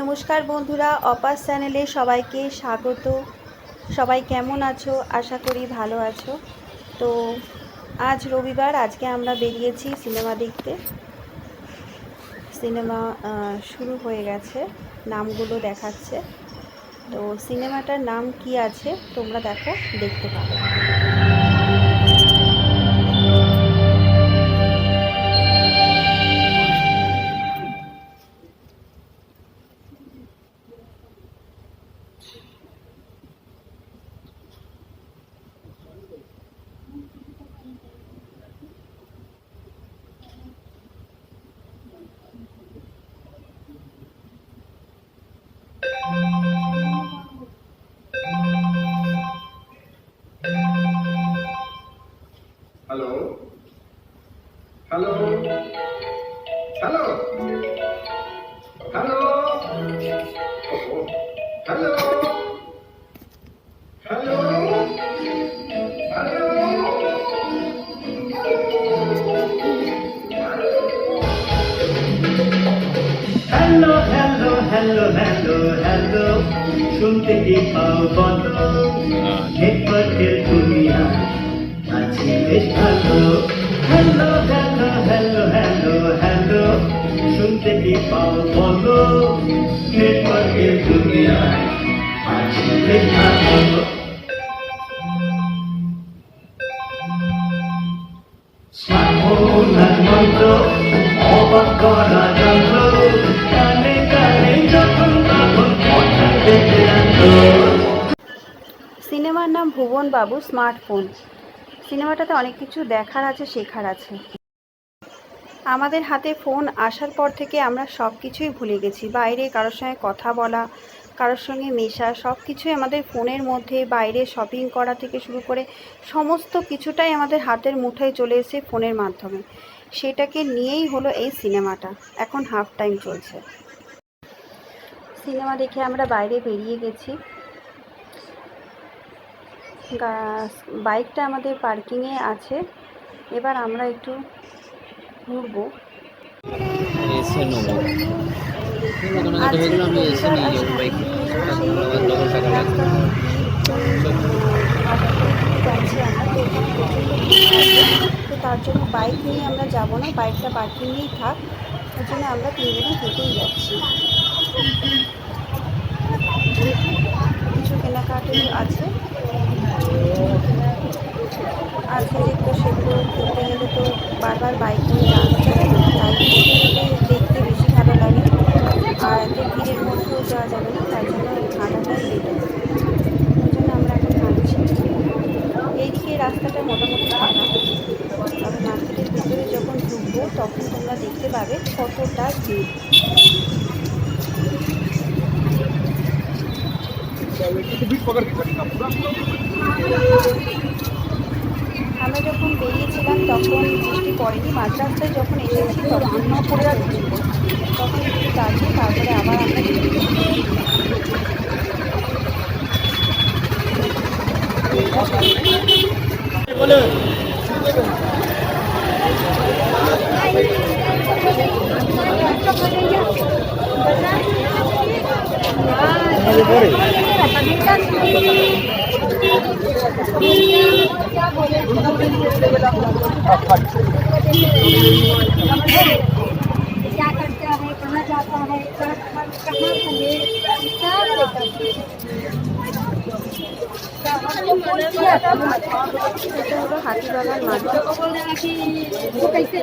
নমস্কার বন্ধুরা, অপাস চ্যানেলে সবাইকে স্বাগত। সবাই কেমন আছো? আশা করি ভালো আছো। তো আজ রবিবার, আজকে আমরা বেরিয়েছি সিনেমা দেখতে। সিনেমা শুরু হয়ে গেছে, নামগুলো দেখাচ্ছে। তো সিনেমাটার নাম কি আছে, তোমরা দেখো, দেখতে পাবে। di pawon Nikmat il dunia Ajilis halo Halo halo halo halo halo Sunte di pawon Nikmat il dunia Ajilis halo Smartphone dan motor Obat kola dan lo সিনেমার নাম ভুবন বাবু, স্মার্টফোন। সিনেমাটাতে অনেক কিছু দেখার আছে, শেখার আছে। আমাদের হাতে ফোন আসার পর থেকে আমরা সব কিছুই ভুলে গেছি। বাইরে কারোর সঙ্গে কথা বলা, কারোর সঙ্গে মেশা, সব কিছুই আমাদের ফোনের মধ্যে, বাইরে শপিং করা থেকে শুরু করে সমস্ত কিছুটাই আমাদের হাতের মুঠোয় চলে এসে ফোনের মাধ্যমে। সেটাকে নিয়েই হলো এই সিনেমাটা। এখন হাফ টাইম চলছে। সিনেমা দেখে আমরা বাইরে বেরিয়ে গেছি। বাইকটা আমাদের পার্কিংয়ে আছে। এবার আমরা একটু ঘুরব। আচ্ছা, তো তার জন্য বাইক নিয়ে আমরা যাব না বাইকটা পার্কিংয়েই থাক। ওই জন্য আমরা তিনজনে হেঁটেই যাচ্ছি। কিছু কেনাকাটি আছে। যেগুলো সেগুলো কিনতে গেলে তো বারবার বাইক নিয়ে যাওয়া যাবে তাই দেখতে বেশি ভালো লাগে। আর এত ভিড়ের মধ্যেও যাওয়া যাবে না, তাই জন্য হাঁটাটাই বেটার ওই জন্য আমরা এখন হাঁটছি এইদিকে রাস্তাটা মোটামুটি ফাঁকা তবে মার্কেটের ভিতরে যখন ঢুকবো, তখন তোমরা দেখতে পাবে কতটা ভিড়। আমরা যখন বেরিয়েছিলাম তখন বৃষ্টি পড়েনি। মাঝ রাস্তায় যখন এসেছি তখন পড়ে যাচ্ছিল তখন একটু দাঁড়িয়ে তারপরে আবার আমরা বেরিয়ে क्या करता है? कहाँ जाता है कहाँ से हाथी बाबा माधव को बोल रहा वो कैसे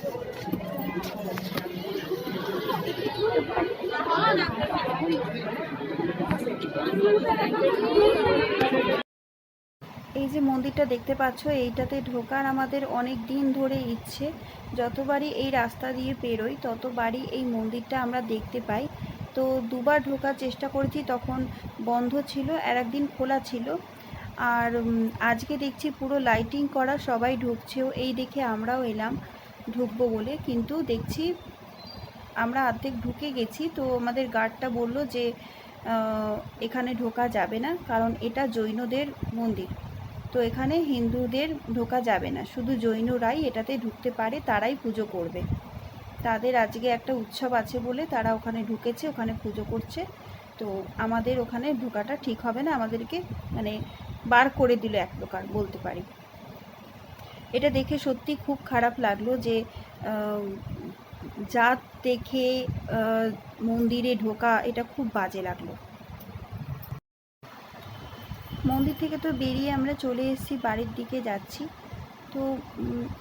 Thank যে মন্দিরটা দেখতে পাচ্ছ, এইটাতে ঢোকার আমাদের অনেক দিন ধরে ইচ্ছে। যতবারই এই রাস্তা দিয়ে পেরোই ততবারই এই মন্দিরটা আমরা দেখতে পাই। তো দুবার ঢোকার চেষ্টা করেছি, তখন বন্ধ ছিল, আর একদিন খোলা ছিল। আর আজকে দেখছি পুরো লাইটিং করা, সবাই ঢুকছেও। এই দেখে আমরাও এলাম। ঢুকবো বলে, কিন্তু দেখছি আমরা অর্ধেক ঢুকে গেছি, তো আমাদের গার্ডটা বলল যে এখানে ঢোকা যাবে না, কারণ এটা জৈনদের মন্দির। তো এখানে হিন্দুদের ঢোকা যাবে না, শুধু জৈনরাই এটাতে ঢুকতে পারে, তারাই পুজো করবে। তাদের আজকে একটা উৎসব আছে বলে তারা ওখানে ঢুকেছে, ওখানে পুজো করছে। তো আমাদের ওখানে ঢোকাটা ঠিক হবে না, আমাদেরকে মানে বার করে দিল এক প্রকার, বলতে পারি। এটা দেখে সত্যি খুব খারাপ লাগল যে জাত দেখে মন্দিরে ঢোকা এটা খুব বাজে লাগল। মন্দির থেকে তো বেরিয়ে আমরা চলে এসেছি, বাড়ির দিকে যাচ্ছি। তো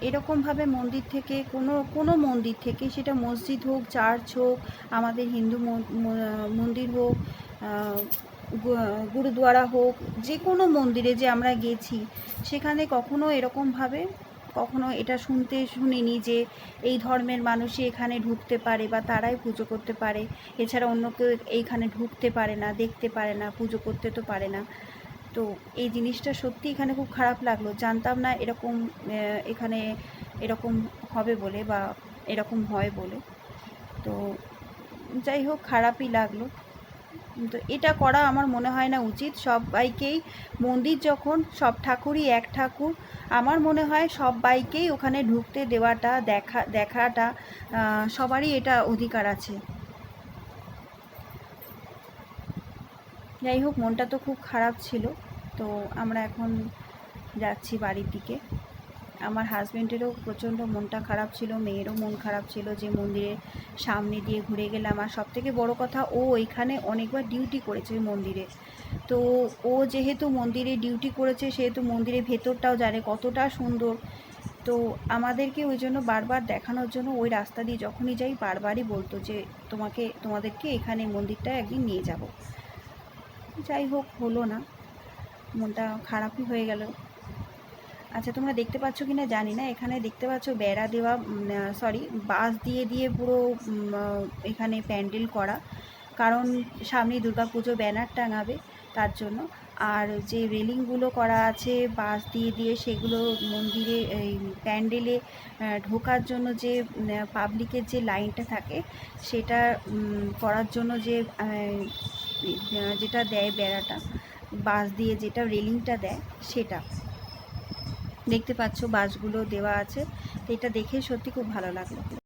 এরকমভাবে মন্দির থেকে কোনো কোনো মন্দির থেকে সেটা মসজিদ হোক, চার্চ হোক, আমাদের হিন্দু মন্দির হোক গুরুদুয়ারা হোক, যে কোনো মন্দিরে যে আমরা গেছি, সেখানে কখনো এরকমভাবে, কখনো এটা শুনতে শুনিনি যে এই ধর্মের মানুষই এখানে ঢুকতে পারে বা তারাই পুজো করতে পারে। এছাড়া অন্য কেউ এইখানে ঢুকতে পারে না, দেখতে পারে না, পুজো করতে তো পারে না। তো এই জিনিসটা সত্যি এখানে খুব খারাপ লাগল। জানতাম না এরকম এখানে এরকম হবে বলে বা এরকম হয় বলে। তো যাই হোক, খারাপই লাগল। তো এটা করা আমার মনে হয় না উচিত। সবাইকেই মন্দির যখন, সব ঠাকুরই এক ঠাকুর, আমার মনে হয় সবাইকেই ওখানে ঢুকতে দেওয়াটা, দেখা, দেখাটা সবারই এটা অধিকার আছে। যাই হোক, মনটা তো খুব খারাপ ছিল, তো আমরা এখন যাচ্ছি বাড়ির দিকে। আমার হাজব্যান্ডেরও প্রচণ্ড মনটা খারাপ ছিল, মেয়েরও মন খারাপ ছিল যে মন্দিরের সামনে দিয়ে ঘুরে গেলাম। আর সবথেকে বড় কথা, ও এখানে অনেকবার ডিউটি করেছে ওই মন্দিরে। তো ও যেহেতু মন্দিরে ডিউটি করেছে, সেহেতু মন্দিরের ভেতরটাও জানে কতটা সুন্দর। তো আমাদেরকে ওই জন্য বারবার দেখানোর জন্য ওই রাস্তা দিয়ে যখনই যাই, বারবারই বলতো যে তোমাকে, তোমাদেরকে এখানে মন্দিরটা একদিন নিয়ে যাব। যাই হোক, হলো না। মনটা খারাপই হয়ে গেল। আচ্ছা তোমরা দেখতে পাচ্ছ কি না জানি না। এখানে দেখতে পাচ্ছ বেড়া দেওয়া সরি বাঁশ দিয়ে দিয়ে পুরো এখানে প্যান্ডেল করা। কারণ সামনে দুর্গাপুজো ব্যানার টাঙাবে তার জন্য। আর যে রেলিংগুলো করা আছে, বাঁশ দিয়ে দিয়ে সেগুলো মন্দিরে, এই প্যান্ডেলে ঢোকার জন্য যে পাবলিকের যে লাইনটা থাকে, সেটা করার জন্য যে যেটা দেয় বেড়াটা, বাঁশ দিয়ে যেটা রেলিংটা দেয়, সেটা। দেখতে পাচ্ছ বাসগুলো দেওয়া আছে। তো এটা দেখে সত্যি খুব ভালো লাগল।